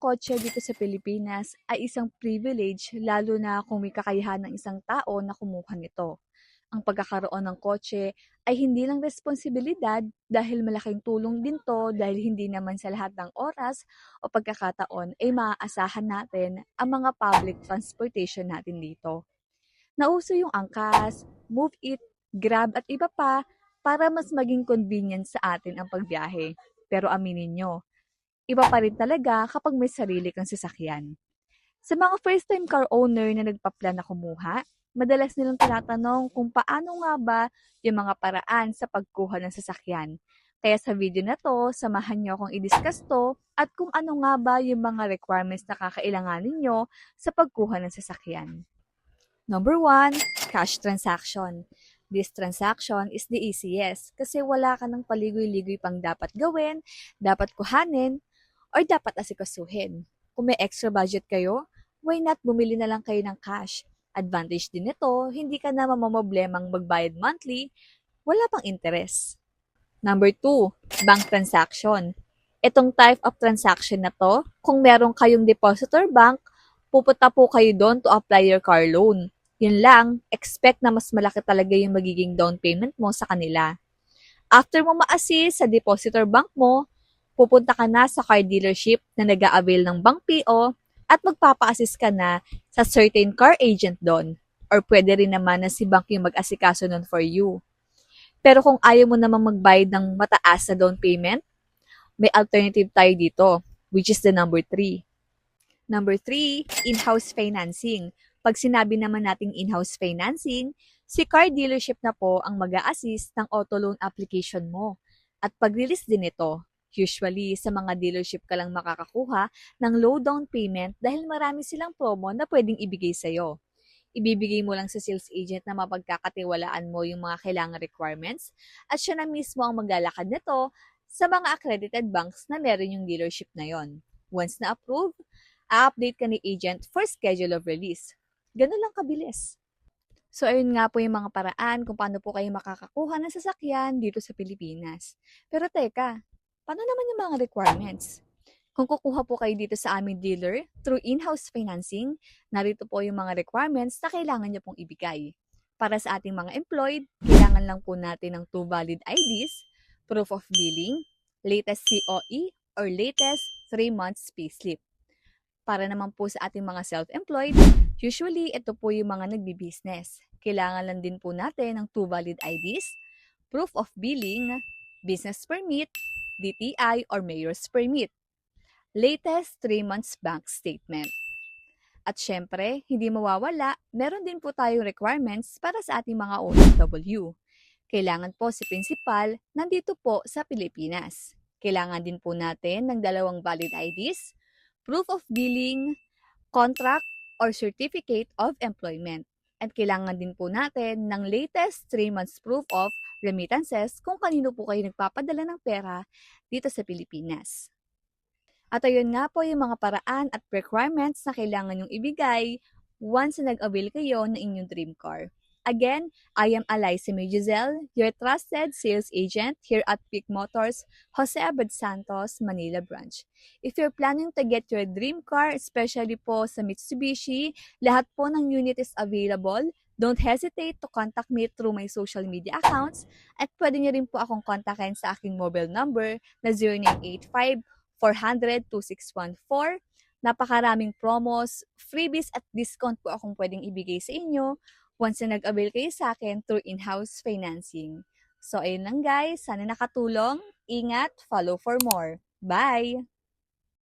kotse dito sa Pilipinas ay isang privilege lalo na kung may kakayahan ng isang tao na kumuha nito. Ang pagkakaroon ng kotse ay hindi lang responsibilidad dahil malaking tulong din to dahil hindi naman sa lahat ng oras o pagkakataon ay maaasahan natin ang mga public transportation natin dito. Nauso yung angkas, move it, grab at iba pa para mas maging convenient sa atin ang pagbiyahe. Pero aminin nyo, iba pa rin talaga kapag may sarili kang sasakyan. Sa mga first-time car owner na nagpa-plan na kumuha, madalas nilang tinatanong kung paano nga ba yung mga paraan sa pagkuha ng sasakyan. Kaya sa video na to, samahan nyo akong i-discuss to at kung ano nga ba yung mga requirements na kakailanganin nyo sa pagkuha ng sasakyan. Number one, cash transaction. This transaction is the easiest kasi wala ka ng paligoy-ligoy pang dapat gawin, dapat kuhanin, or dapat asikasuhin. Kung may extra budget kayo, why not bumili na lang kayo ng cash? Advantage din nito, hindi ka na mamamoblemang magbayad monthly, wala pang interest. Number 2, bank transaction. Itong type of transaction na to, kung meron kayong depositor bank, pupunta po kayo doon to apply your car loan. Yun lang, expect na mas malaki talaga yung magiging down payment mo sa kanila. After mo ma-assist sa depositor bank mo, pupunta ka na sa car dealership na nag avail ng bank PO at magpapa-assist ka na sa certain car agent doon. Or pwede rin naman na si bank yung mag-asikaso nun for you. Pero kung ayaw mo namang magbayad ng mataas na down payment, may alternative tayo dito, which is the number 3. Number 3, in-house financing. Pag sinabi naman nating in-house financing, si car dealership na po ang mag assist ng auto loan application mo. At pag-release din ito, Usually, sa mga dealership ka lang makakakuha ng low down payment dahil marami silang promo na pwedeng ibigay sa'yo. Ibibigay mo lang sa sales agent na mapagkakatiwalaan mo yung mga kailangan requirements at siya na mismo ang maglalakad nito sa mga accredited banks na meron yung dealership na yon. Once na approved, a-update ka ni agent for schedule of release. Ganun lang kabilis. So, ayun nga po yung mga paraan kung paano po kayo makakakuha ng sasakyan dito sa Pilipinas. Pero teka, Paano naman yung mga requirements? Kung kukuha po kayo dito sa aming dealer through in-house financing, narito po yung mga requirements na kailangan nyo pong ibigay. Para sa ating mga employed, kailangan lang po natin ng two valid IDs, proof of billing, latest COE, or latest 3 months payslip. Para naman po sa ating mga self-employed, usually ito po yung mga nagbi-business. Kailangan lang din po natin ng two valid IDs, proof of billing, business permit, DTI or Mayor's Permit. Latest 3 months bank statement. At syempre, hindi mawawala, meron din po tayong requirements para sa ating mga OFW. Kailangan po si principal nandito po sa Pilipinas. Kailangan din po natin ng dalawang valid IDs, proof of billing, contract, or certificate of employment. At kailangan din po natin ng latest 3 months proof of remittances kung kanino po kayo nagpapadala ng pera dito sa Pilipinas. At ayun nga po yung mga paraan at requirements na kailangan yung ibigay once na nag-avail kayo ng inyong dream car. Again, I am Eliza May Giselle, your trusted sales agent here at Peak Motors, Jose Abad Santos, Manila branch. If you're planning to get your dream car, especially po sa Mitsubishi, lahat po ng unit is available. Don't hesitate to contact me through my social media accounts at pwede niyo rin po akong kontakin sa aking mobile number na 0985 400 2614 Napakaraming promos, freebies at discount po akong pwedeng ibigay sa inyo once na nag-avail kayo sa akin through in-house financing. So, ayun lang guys. Sana nakatulong. Ingat. Follow for more. Bye!